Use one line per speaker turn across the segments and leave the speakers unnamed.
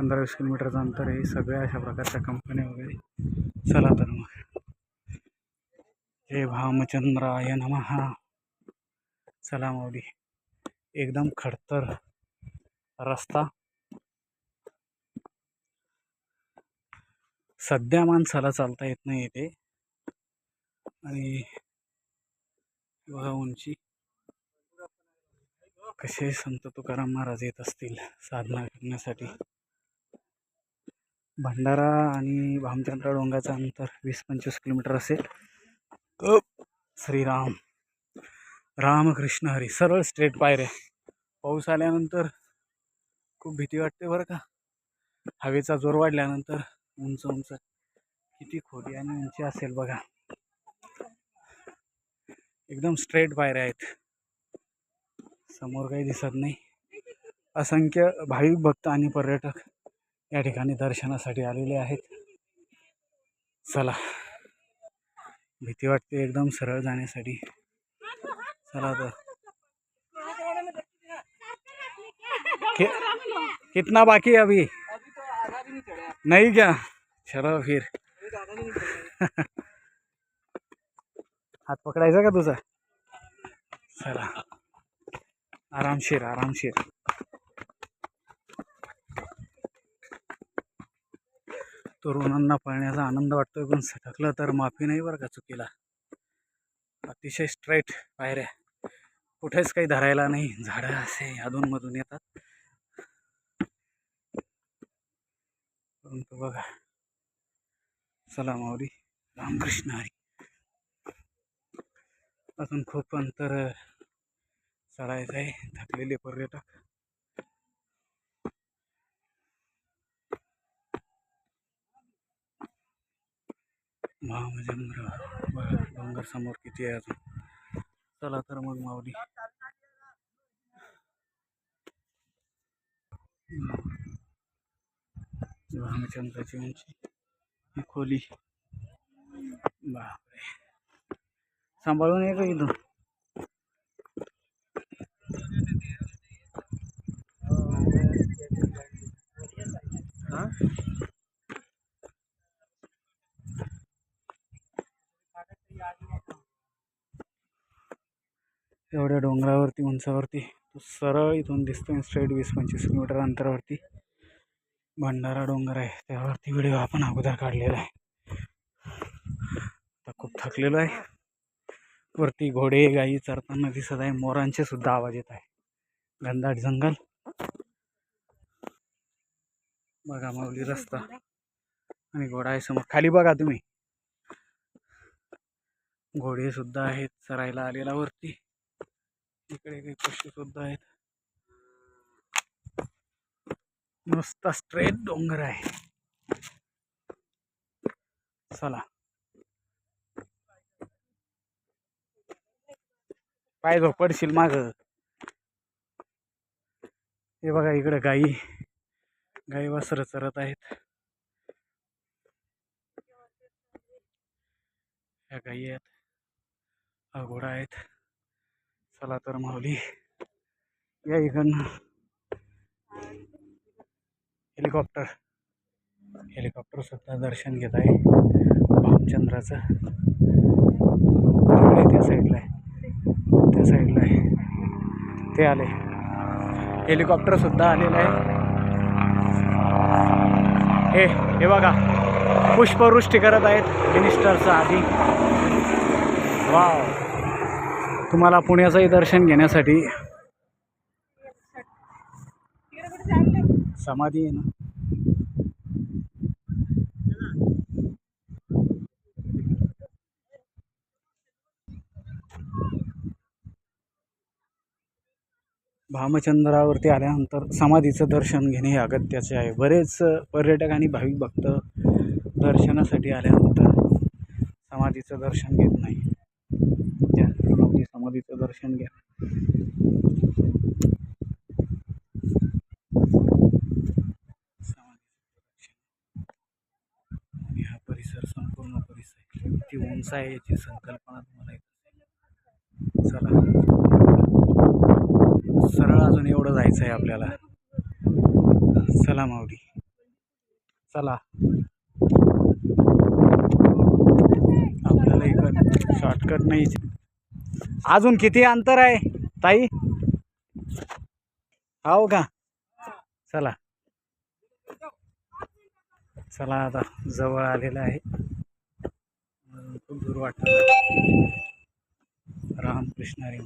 पंधरा वीस किलोमीटरचं अंतर आहे. सगळ्या अशा प्रकारच्या कंपन्या वगैरे चला तर मग. जय भामचंद्राय नमहा चला माऊली. एकदम खडतर रस्ता. सध्या माणसाला चालता येत नाही ते. आणि बघा उंची. कसे संत तुकाराम महाराज येत असतील साधना करण्यासाठी. भंडारा आणि भामचंद्रा डोंगाचं अंतर वीस पंचवीस किलोमीटर असेल. श्रीराम. रामकृष्ण हरी. सरळ स्ट्रेट पायऱ्या. पाऊस आल्यानंतर खूप भीती वाटते बरं का. हवेचा जोर वाढल्यानंतर उंच उंच किती खोली आणि उंची असेल बघा. एकदम स्ट्रेट पायऱ्या आहेत. समोर काही दिसत नाही. असंख्य भाविक भक्त आणि पर्यटक या ठिकाणी दर्शनासाठी आलेले आहेत. चला. भीती वाटते एकदम सरळ जाण्यासाठी. चला तर कि, कितना बाकी अभी? नहीं क्या? चलो फिर. हात पकडायचा का तुझा? चला. आरामशीर आरामशीर. तरुणांना पळण्याचा आनंद वाटतोय. पण सटकलं तर माफी नाही बरं का चुकीला. अतिशय स्ट्रेट पायऱ्या. कुठेच काही धरायला नाही. झाडं असे अधूनमधून येतात. परंतु बघा. चला माऊली. रामकृष्ण हरी. अजून खूप अंतर चढायचं आहे थकलेले पर्यटक. महामजंद्र डोंगर समोर किती आहे अजून. चला तर मग माऊली. महामचंद्राची उंची. ही खोली. बापरे. सांभाळून ये का इथून. एवढ्या डोंगरावरती उंचावरती. तो सरळ इथून दिसतोय स्ट्रेट वीस पंचवीस किलोमीटर अंतरावरती. भंडारा डोंगर आहे. त्यावरती व्हिडिओ आपण अगोदर काढलेला आहे. आता खूप थकलेलो आहे. वरती घोडे गाई चरताना दिसत आहे. मोरांचे सुद्धा आवाज येत आहे. घनदाट जंगल. बघा माऊली रस्ता. आणि घोडा आहे समोर. खाली बघा तुम्ही. घोडे सुद्धा आहेत. चरायला आलेला वरती. इकडे काही पक्षी सुद्धा आहेत. नुसता स्ट्रेट डोंगर आहे. चला. पाय झोपडशील माग. हे बघा इकडे गाई गाई वासरं चरत आहेत. ह्या गाई आहेत. हा घोडा आहेत. चला तर माऊली. या इकडनं हेलिकॉप्टर. हेलिकॉप्टर सुद्धा दर्शन घेत आहे. भामचंद्राचं त्या साईडला आहे. त्या साईडला आहे. ते आले. हेलिकॉप्टर सुद्धा आलेलं आहे. हे हे बघा. पुष्पवृष्टी करत आहेत. मिनिस्टरचं आधी. वाव तुम्हाला पुण्याचंही दर्शन घेण्यासाठी. समाधी आहे ना. भामचंद्रावरती आल्यानंतर समाधीचं दर्शन घेणे हे अगत्याचे आहे. बरेच पर्यटक आणि भाविक भक्त दर्शनासाठी आल्यानंतर समाधीचं दर्शन घेत नाही. समाधी दर्शन घ्या. आणि हा परिसर संपूर्ण परिसर किती उंच आहे याची संकल्पना तुम्हाला येत चला. सरळ अजून एवढं जायचं आहे आपल्याला. चला मावडी चला. आपल्याला इकडं शॉर्टकट नाही. अजून किती अंतर आहे ताई? हो का? चला. चला आता जवळ आलेलं आहे. खूप दूर वाटतं. रामकृष्ण हरी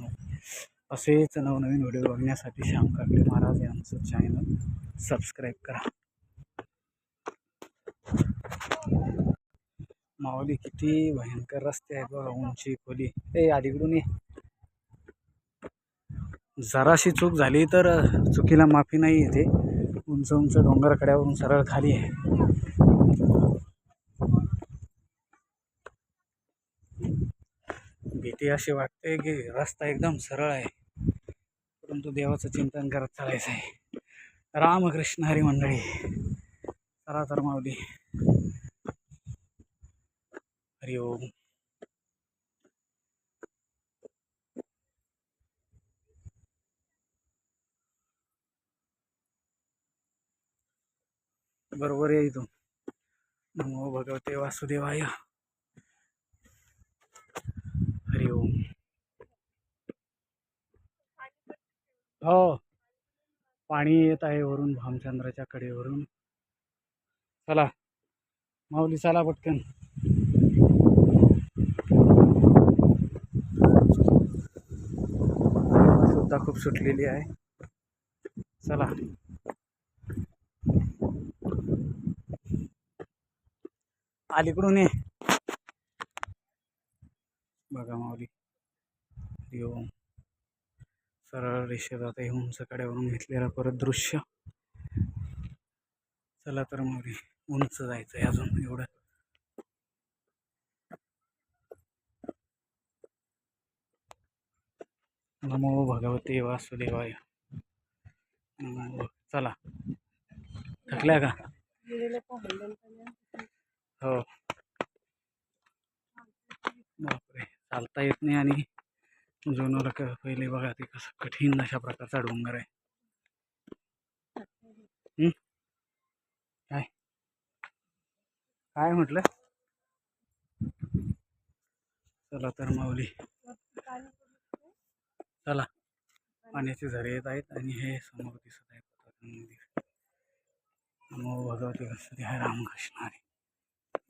असेच नवनवीन व्हिडिओ बघण्यासाठी श्याम काकडे महाराज यांचं चॅनल सबस्क्राईब करा. माऊली किती भयंकर रस्ते आहेत बघा उंची खोली. ए अलीकडून ये. जराशी चूक झाली तर चुकीला माफी नाही येते. उंच उंच डोंगर कड्यावरून सरळ खाली आहे भीती अशी वाटते की रस्ता एकदम सरळ आहे. परंतु देवाचं चिंतन करत चालायचं आहे. रामकृष्ण हरी मंडळी. चला तर माऊली. हरि ओम बरोबर आहे इथून. नमो भगवते वासुदेवाय. हरि ओम हो. पाणी येत आहे वरून भामचंद्राच्या कडेवरून. चला. माऊली चला पटकन सुद्धा खूप सुटलेली आहे. चला. अलीकडून ये. बघा माऊली. हरि ओम सरळ रेषेत आता हे उंच कड्यावरून घेतलेलं परत दृश्य. चला तर माऊली उंच जायचं आहे अजून एवढं. नमो भगवते वासुदेवाय. चला. थकल्या का? हो. बापरे. चालता येत नाही आणि जुनवर क पहिले बघा ते कसं कठीण अशा प्रकारचा डोंगर आहे. काय? काय म्हटलं? चला तर माऊली. चला. पाण्याचे झरे येत आहेत आणि हे समोर दिसत आहे नमो भगवते वसुदे हरे रामकृष्ण हरी.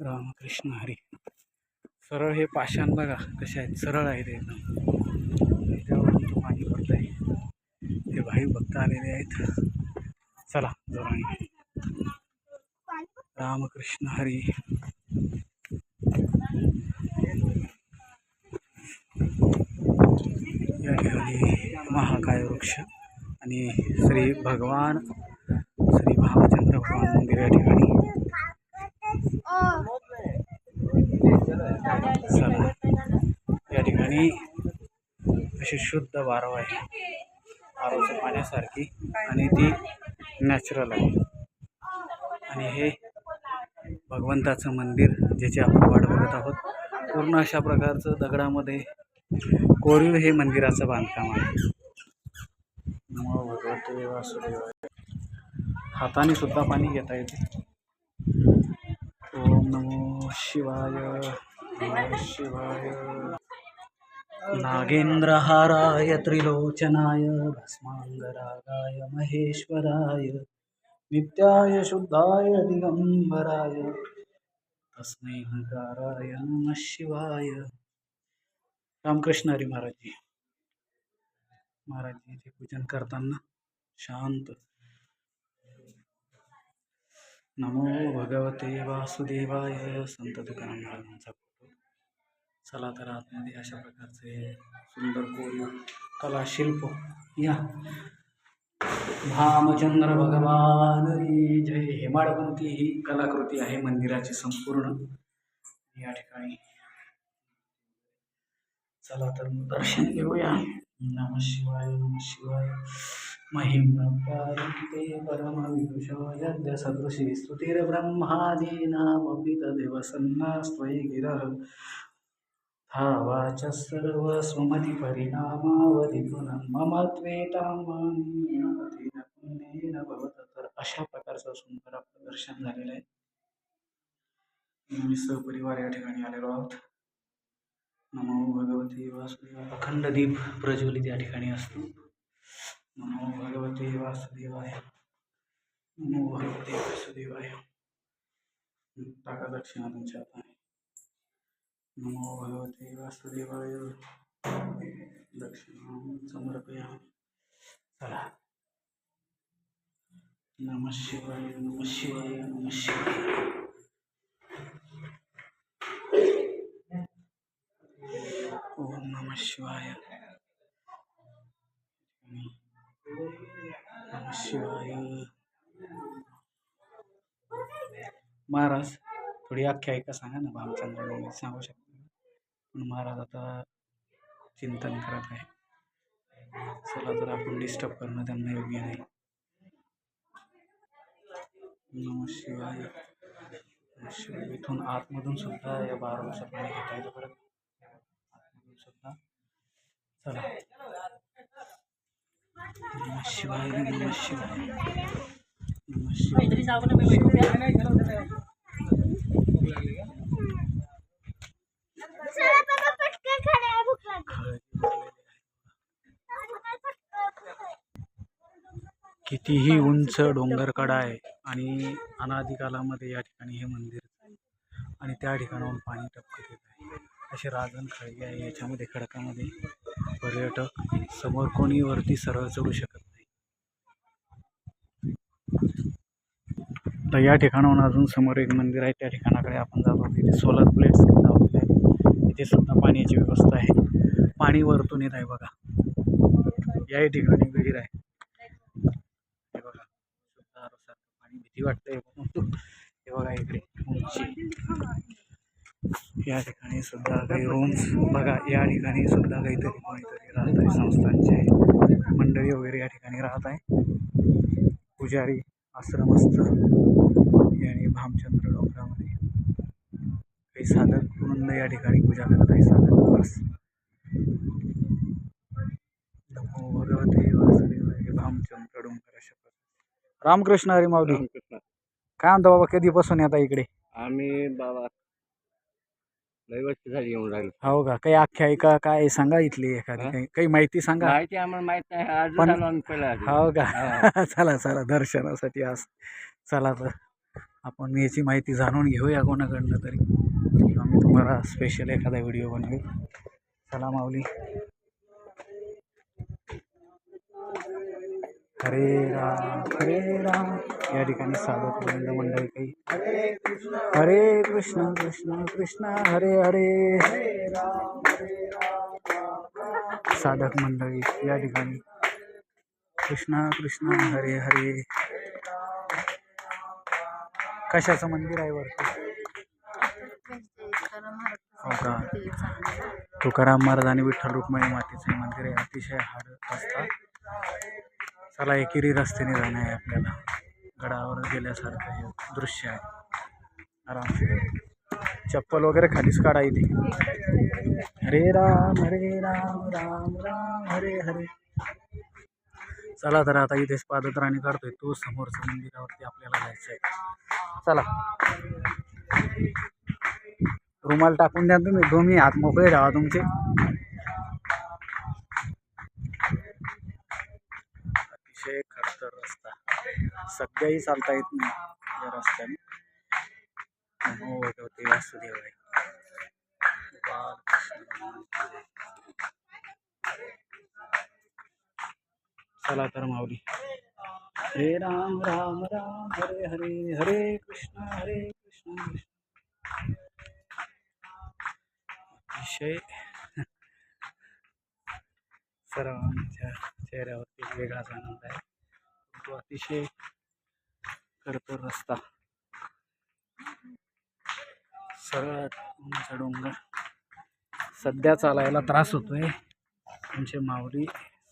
रामकृष्ण हरी. सरळ हे पाषाण बघा कसे आहेत. सरळ आहेत एकदम. पाणी पडत आहे हे भाई भक्त आलेले आहेत. चला जोराने. रामकृष्ण हरी या ठिकाणी महाकाय वृक्ष आणि श्री भगवान श्री भामचंद्र भगवान मंदिर या ठिकाणी. चला या ठिकाणी अशी शुद्ध वारव आहे. वारवच्या पाण्यासारखी आणि ती नॅचरल आहे. आणि हे भगवंताचं मंदिर ज्याची आपण वाट बघत आहोत पूर्ण अशा प्रकारचं दगडामध्ये कोरीव हे मंदिराचं बांधकाम आहे. नमो भगवते वासुदेवाय हाताने सुद्धा पाणी घेता येते. ओम नमो शिवाय शिवाय. नागेंद्रहाराय त्रिलोचनाय भस्मांगरागाय महेश्वराय नित्याय शुद्धाय दिगंबराय तस्मै हकाराय नमः शिवाय. रामकृष्ण हरी महाराजांचे पूजन करताना शांत. नमो भगवते वासुदेवाय संत तुकाराम महाराजांचा फोटो. चला तर आतमध्ये अशा प्रकारचे सुंदर कोरीव कला शिल्प या. भामचंद्र भगवान जय. हेमाडपंथी ही कलाकृती आहे मंदिराची संपूर्ण. या ठिकाणी चला तर मग दर्शन घेऊया. नम शिवाय नम शिवाय। महिम पारंते परम यज्ञ सदृशी स्तुतीर तदेव सन्नास्त्वयि गिरः। धावाच सर्व स्वमति परिणामावधी पुनः मम त्वेतामानीन पुण्येन भवत तर अशा प्रकारचं सुंदर आपलं दर्शन झालेलं आहे. मी सहपरिवार या ठिकाणी आलेलो आहोत. नमो भगवते वासुदेवाय. अखंड दीप प्रज्वलित या ठिकाणी असतो. नमो भगवते वासुदेवाय. नमो भगवते वासुदेवाय. टाका दक्षिणा तुमच्या हाताने. नमो भगवते वासुदेवाय. दक्षिणा समर्पया चला. नम शिवाय नम शिवाय नम शिवाय ओम नमः शिवाय शिवाय महाराज थोडी आख्यायिका सांगा ना भामचंद्र सांगू शकता पण महाराज आता चिंतन करत आहे. चला तर आपण डिस्टर्ब करणं त्यांना योग्य नाही. नम शिवाय शिवाय इथून आतमधून सुद्धा या बारा वर्षात घेता येतं बरं चला. शिवाय शिवाय. कितीही उंच डोंगरकडा आहे आणि अनादी कालामध्ये या ठिकाणी हे मंदिर आहे. आणि त्या ठिकाणाहून पाणी टपकत येत आहे. असे राजन खळगे आहे याच्यामध्ये खडकामध्ये पर्यटक समोर कोणी वरती सरळ चढू शकत नाही. तर या ठिकाणाहून अजून समोर एक मंदिर आहे. त्या ठिकाणाकडे आपण जातो तिथे सोलर प्लेट्स लावलेले आहेत. तिथे सुद्धा पाण्याची व्यवस्था आहे. पाणी वरतून येत आहे बघा. याही ठिकाणी विहीर आहे. हे बघा. पाणी भीती वाटते हे बघा इकडे. उंची. या ठिकाणी सुद्धा काही रूम्स बघा या ठिकाणी सुद्धा काहीतरी कोणीतरी राहत आहे संस्थांचे मंडळी वगैरे या ठिकाणी राहत आहे. पुजारी आश्रमस्थ आणि भामचंद्र डोंगरामध्ये. काही साधक वृंद या ठिकाणी पूजा करत आहे साधक दिवस नमो भगवते भामचंद्र डोंगर शपथ रामकृष्ण हरी माऊली. काय म्हणता बाबा कधीपासून येता इकडे?
आम्ही बाबा लय वर्ष झाली येऊन राहिलो.
हो का? काही आख्यायिका काय सांगा इथली एखादी?
हा?
काही काही माहिती सांगा.
माहिती आम्हाला माहीत नाही. आज
पण-
झालो आम्ही पहिला आधी.
हो का. चला चला. दर्शनासाठी आज चला तर आपण याची माहिती जाणून घेऊया कोणाकडनं तरी. आम्ही तुम्हाला स्पेशल एखादा व्हिडिओ बनवू चला माऊली. हरे राम हरे राम. या ठिकाणी साधक गोविंद मंडळी काही. हरे कृष्ण कृष्ण कृष्ण हरे हरे. साधक मंडळी या ठिकाणी. कृष्ण कृष्ण हरे हरे. कशाचं मंदिर आहे वरती? हो का तुकाराम महाराज आणि विठ्ठल रुक्मिणी मातेचे मंदिर आहे. अतिशय हाड असतात चला एकेरी रस्त्याने जाणं आहे आपल्याला. गडावर गेल्यासारखं हे दृश्य आहे. आराम चप्पल वगैरे खालीच काढा इथे. हरे राम हरे राम राम राम हरे हरे. चला तर आता इथेच पादत्राणी काढतोय. तो समोरच्या मंदिरावरती आपल्याला जायचं आहे. चला. रुमाल टाकून द्या तुम्ही. दोन्ही हात मोकळे राहा तुमचे. अतिशय खडतर रस्ता सध्याही चालता येत नाही या रस्त्याने. हो, नमो भगवते वासुदेवाय बालकृष्ण चला तर माऊली. हरे राम राम राम हरे हरे हरे कृष्ण हरे कृष्ण कृष्ण. अतिशय. सर्वांच्या चेहऱ्यावरती एक वेगळाच आनंद आहे. तो अतिशय खडतर रस्ता. सरळ उंच डोंगर. सध्या चालायला त्रास होतोय. आमचे माऊली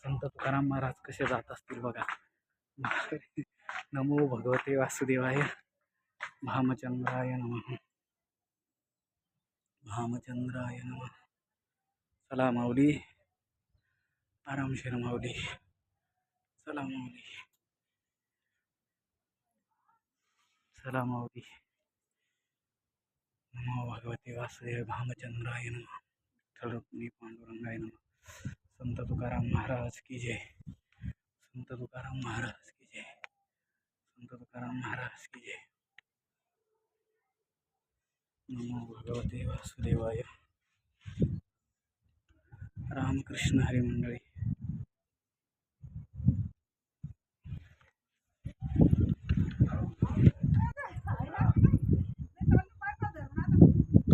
संत तुकाराम महाराज कसे जात असतील बघा. नमो भगवते वासुदेवाय. भामचंद्राय नम. भामचंद्राय नम. चला माऊली आरामशीर माऊली. चला माऊली. चला माऊली. नमो भगवते वासुदेव भामचंद्राय नम. विठ्ठल पांडुरंगाय नम. संत तुकाराम महाराज की जय. संत तुकाराम महाराज की जय. संत तुकाराम महाराज की जय. नमो भगवते वासुदेवाय. रामकृष्ण हरी मंडळी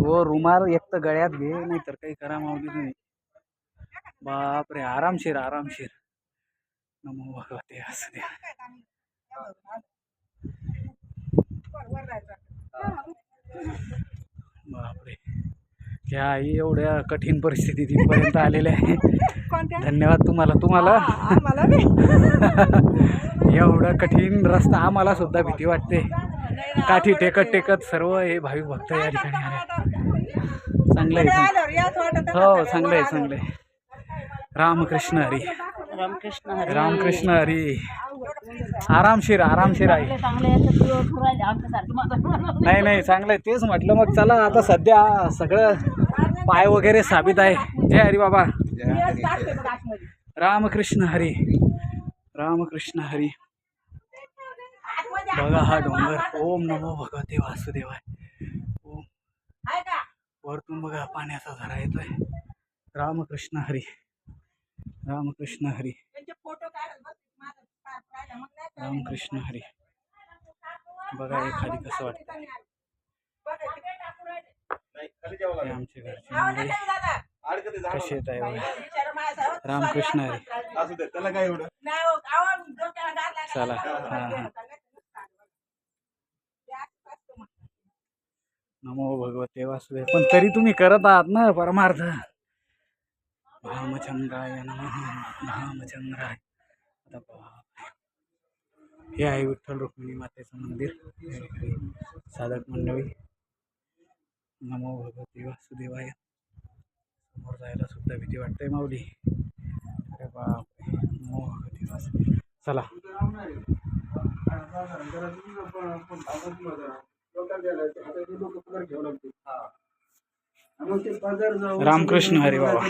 तो रुमाल एक तर गळ्यात घे नाही तर काही करा मावली तुम्ही. बापरे आरामशीर आरामशीर. नमो भगवते वासुदेव बापरे. ह्या आई एवढ्या कठीण परिस्थितीत इथपर्यंत आलेल्या आहे. धन्यवाद तुम्हाला. तुम्हाला? एवढं कठीण रस्ता आम्हाला सुद्धा भीती वाटते. काठी टेकत टेकत सर्व हे भाविक भक्त या ठिकाणी आले चांगलं आहे हो चांगलं आहे चांगलं आहे रामकृष्ण हरी.
रामकृष्ण हरी.
रामकृष्ण हरी आरामशीर आरामशीर आहे नाही नाही चांगलं आहे तेच म्हटलं मग चला आता सध्या सगळं पाय वगैरे साबित आहे. जय हरी बाबा. रामकृष्ण हरी. रामकृष्ण हरी. बघा हा डोंगर. ओम नमो भगवते वासुदेवाय. ओम. वरतून बघा पाण्याचा झरा येतोय. रामकृष्ण हरी. रामकृष्ण हरी. रामकृष्ण हरी. बघा हे खाली कसं वाटतं हे आमचे घरचे मंडळी. कसे येत आहे रामकृष्ण हरी.
असू दे त्याला काय एवढं?
चला. हां हां. नमो भगवते वासुदेव. पण तरी तुम्ही करत आहात ना परमार्थ. भामचंद्राय भामचंद्राय. आता हे आहे विठ्ठल रुक्मिणी मातेचं मंदिर. साधक मंडळी. नमो भगवते वासुदेवाय. समोर जायला सुद्धा भीती वाटते माऊली. अरे बापरे. नमो भगवते वासुदेव. चला. रामकृष्ण हरी बाबा.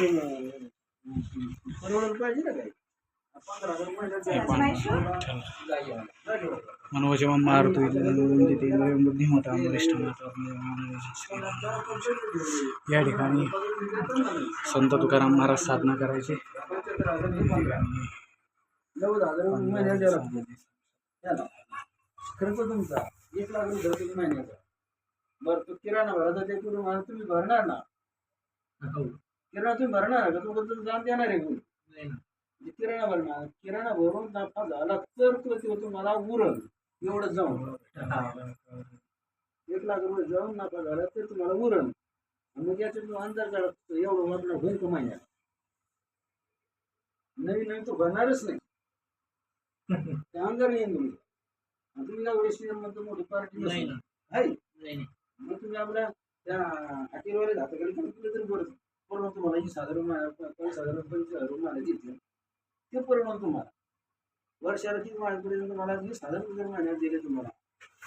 मनोज मारुती बुद्धिमता या ठिकाणी संत तुकाराम महाराज साधना करायचे.
खर्च तुमचा. एक लाख रुपये तुम्ही महिन्याचा. बरं तो किराणा भरायचा ते करून मला तुम्ही भरणार ना? किराणा तुम्ही भरणार का तो तुम्ही जाण देणार आहे कोणी? म्हणजे किराणा भरणार किराणा भरून नफा झाला तर तो ते तुम्हाला उरल. एवढं जाऊन. एक लाख रुपये जाऊन नफा झाला तर तुम्हाला उरल. मग याच्यात तुम्ही अंदाज काढा एवढं वाटणं होईल का महिन्यात? नवीन नवीन तो भरणारच नाही. त्या अंगाने येईन तुम्ही. तुम्ही काय एवढी म्हणतो मोठी पार्टी आहे मग तुम्ही आपल्या त्या हॉटेलवाले घाताकडे तुला तरी बरं पूर्ण तुम्हाला ही साधारण पंचवीस हजार पंचवीस हजार रुपये मला देते ते पूर्ण तुम्हाला वर्षाला किती माझ्याकडे तुम्हाला वीस हजार रुपये महिन्यात दिले तुम्हाला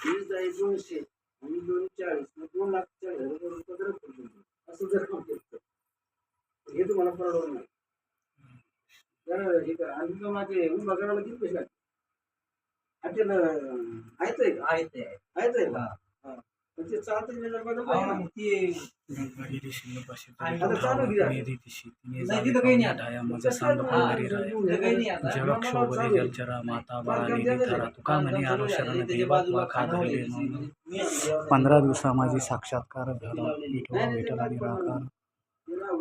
वीस जाईल दोनशे आणि दोन चाळीस मग दोन लाख चाळीस हजार रुपये पदर करतो असं जर करतो तर हे तुम्हाला परवडणार नाही तर हे करा आणि तुम्ही माझे उभा करायला किती पैसे लागतील हॉटेल आहेत आहे का? आहेत आहे. का? हा. पण ते नाही जर ना.
खादरे पंधरा दिवसा माझी साक्षात्कार झाला विठोबा विठला निराकार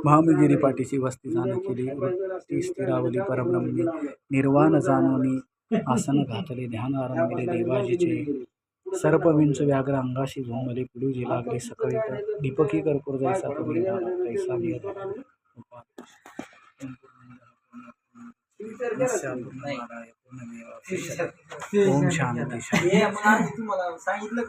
भामगिरी पाठीची वस्ती जाण केली. वृत्ती स्थिरावली परब्रह्मी. निर्वाण जाणवणी आसन घातले ध्यान आरंभिले देवाजीचे सर्प विंच व्याघ्र अंगाशी झोंबले पिडूजी लागले सकळी दीपकी कर्पूर जैसा तुम्ही झाला, तैसा मी झाला. ओम शांती
सांगितलं